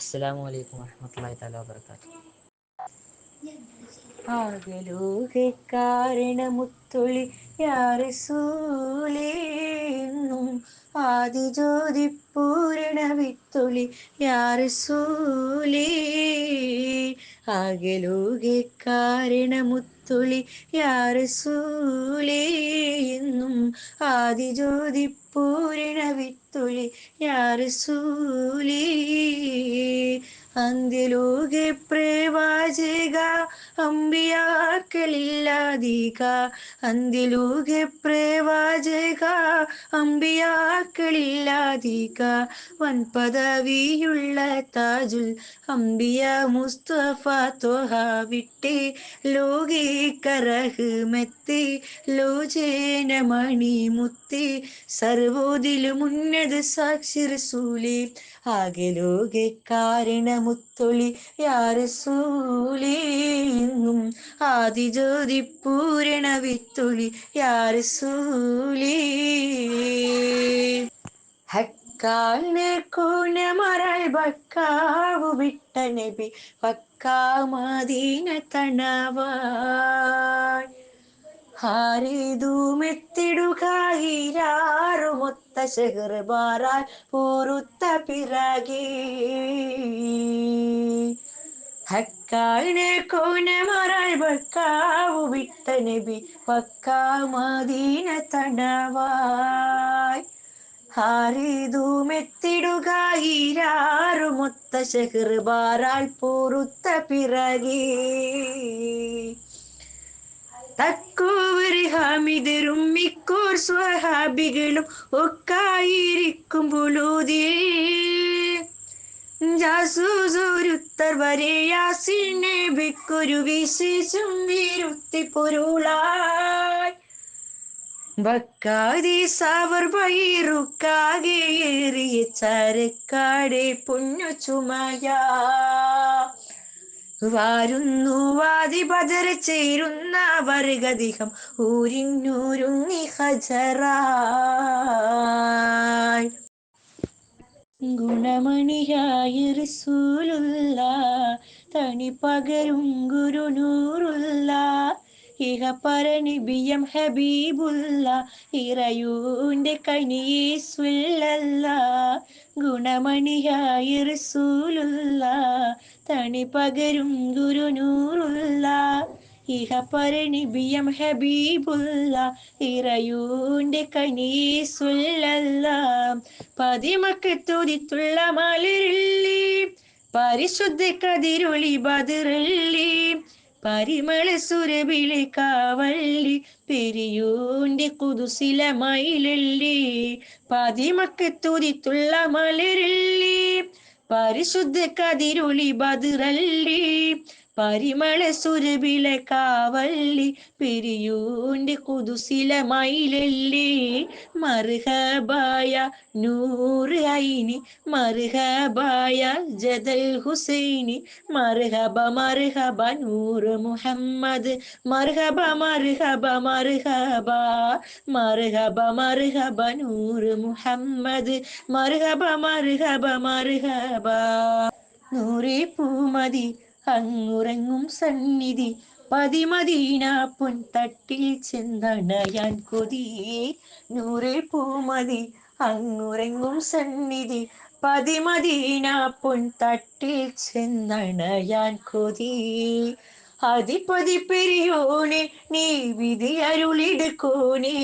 അസ്സലാമു അലൈക്കും വറഹ്മത്തുള്ളാഹി തആല വബറകാതുഹു. ആകലോകെ കാരണമുത്തൊളി യാറസൂലേന്നും ആദിജ്യോതി പൂരണ വിത്തൊളി യാറസൂലേ ആകലോകെ കാരണമുത്തൊളി യാറസൂലേ എന്നും ആദിജ്യോതി പൂരണ വിത്തൊളി യാറസൂലേ അന്ത്യലോകെ പ്രവാചക അമ്പിയാക്കളില്ലാതിക അന്ത്യലോകെ പ്രവാചക അമ്പിയാക്കളില്ലാതിക വൻപദവിയുള്ള താജുൽ അമ്പിയ മുസ്തഫ തൊഹ വിട്ടേ ലോകേക്കറഹ്മത്തെ ലോചേന മണിമുത്തേ സർവോതിലും ഉന്നത സാക്ഷി റസൂലി ആകെ ലോകെ കാരണമുത്തൊളി യാറസൂലേന്നും ആദിജ്യോതി പൂരണ വിത്തൊളി യാറസൂലേ ഹക്കാണ് മറൽ ബക്കാവു വിട്ട നബി ഹാരിതുമെത്തിടുക ഈരാറുമൊത്ത ഷെഹർബാറാൽ പൂറുത്ത പിറകെ. ഹക്കാണ് കോനമറാൽ ബക്കാവു വിട്ട നബി പക്കാമദീന തണവായി ഹാരിതുമെത്തിടുക ഈരാറുമൊത്ത ഷെഹർബാറാൽ പൂറുത്ത പിറകെ. തക്കോവര് ഹാമിദരും മിക്കോർ സ്വഹാബികളും ഒക്കായിരിക്കുമ്പോഴോതിൽ ജാസൂസോരുത്തർ വരെ യാസിനെ ബിക്കൊരു വിശേഷം വിരുത്തി പൊരുളായി ബക്കാതി സാവർ വൈറുക്കാകേറിയ ചരക്കാടെ പൊന്നു ചുമയ. വാരുന്നു വാതി ബദർ ചേരുന്ന വരകധികം ഊരിഞ്ഞൂരുങ്ങി ഹജറ. ഗുണമണിയായ റസൂലുള്ള തണി പകരും ഗുരുനൂറുള്ള ഇഹ പരനിബിയം ഹബീബുല്ല ഇറയൂന്റെ കനീസ്വല്ല ഗുണമണിയായി റസൂലുള്ള തണി പകരും ഗുരുനൂറുള്ള ഇഹ പരനിബിയം ഹബീബുല്ല ഇറയൂന്റെ കനീസ്വല്ല പതിമക്ക് തുതിത്തുള്ള മലരുള്ളി പരിശുദ്ധ കതിരൊളി ബദറല്ലേ പരിമള സുരവിളി കാവല്ലി പെരിയൂന്റെ കുതുസില മയിലി പതിമക്ക് തുരിത്തുള്ള മലരള്ളി പരിശുദ്ധ കതിരൊളി ബദറല്ലേ പരിമള സുരബിലെ കാവല്ലി പെരിയൂന്റെ കുതുസില മയിലല്ലേ. മർഹബായ നൂറ് ഐനി മർഹബായ ജദൽ ഹുസൈനി. മർഹബ മർഹബ നൂറ് മുഹമ്മദ്. മർഹബ മർഹബ മർഹബ. മർഹബ മർഹബ നൂറ് മുഹമ്മദ്. മർഹബ മർഹബ മർഹബ. നൂറി പൂമതി അങ്ങുറങ്ങും സന്നിധി. പതിമദീന പൊൻതട്ടിൽ ചെന്നണയാൻ കൊതിയെ. നൂറെ പൂമതി അങ്ങുറങ്ങും സന്നിധി. പതിമദീന പൊൻതട്ടിൽ ചെന്നണയാൻ കൊതി അതിപ്പതി പെരിയോനെ നീ വിധി അരുളിടുക്കോനെ.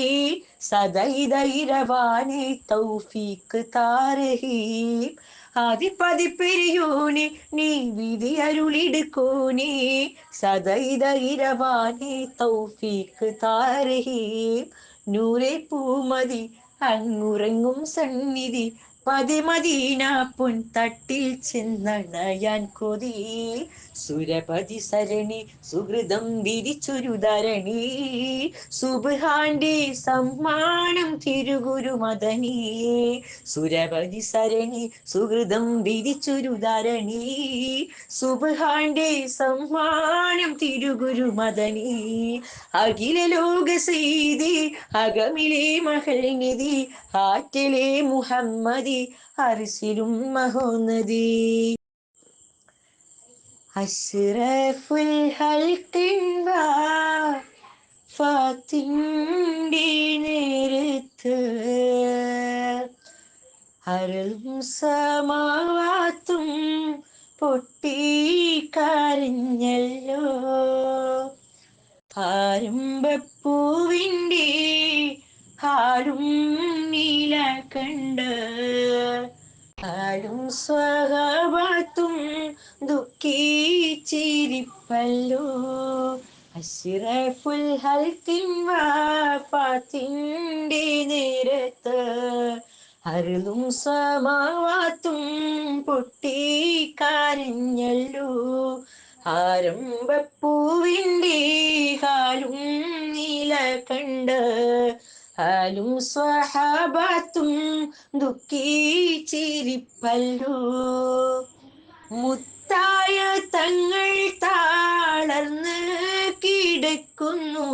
സദൈതൈരവാനെ തൗഫീക്ക് താരഹീം. ആദിപതി പെരിയോനെ നീ വിധി അരുളിടുക്കോനെ. സദൈതൈരവാനെ തൗഫീക്ക് താരഹീം. നൂറെ പൂമതി അങ്ങുറങ്ങും സന്നിധി പതിമദീന പൊൻ തട്ടിൽ ചെന്നണയാൻ കൊതി. സുരപതി സരണി സുഹൃതം വിരിച്ചൊരു ധരണി. സുബാന്റെ സമ്മാനം തിരുഗുരു മദനീ. സുരപതി സരണി സുഹൃതം വിരിച്ചൊരു ധരണി. സുബാന്റെ സമ്മാനം തിരുഗുരു മദനീ. അഖില ലോക സീതി അകമിലെ മഹൽ നിധി ആറ്റിലെ മുഹമ്മദി. അരിശിലും മഹോന്നതി. അഷ്റഫുൽ ഹൽക്കിൻ ഫാത്തിന്റെ നേരത്ത് അരളും സമാവാത്തും പൊട്ടിക്കരഞ്ഞല്ലോ ആരംഭപ്പൂവിന്റെ ഹാലും നീല കണ്ട് ആരും സ്വഭാവത്തും ദുഃഖിച്ചിരിപ്പല്ലോ. അഷിറഫുൽ ഹൽക്കിൻ വാഫാത്തിന്റെ നേരത്ത് അരുളും സമാവാത്തും പൊട്ടിക്കരഞ്ഞല്ലോ. ആരംഭപ്പൂവിന്റെ കാലും നില കണ്ട് ഹാലും സ്വഹാബാത്തും ദുഃഖിച്ചിരിപ്പല്ലോ മുത്തായ തങ്ങൾ താളർന്ന് കിടക്കുന്നു.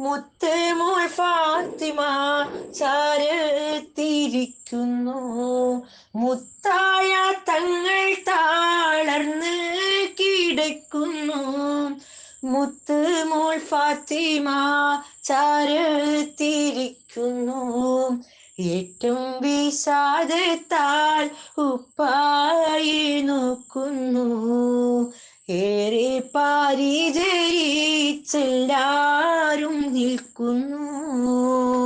മുത്ത് മോൾ ഫാത്തിമ ചാരത്തിരിക്കുന്നു. ഉപ്പായി നോക്കുന്നു. ഏറെ പാരിചരിച്ചെല്ലാരും നിൽക്കുന്നു.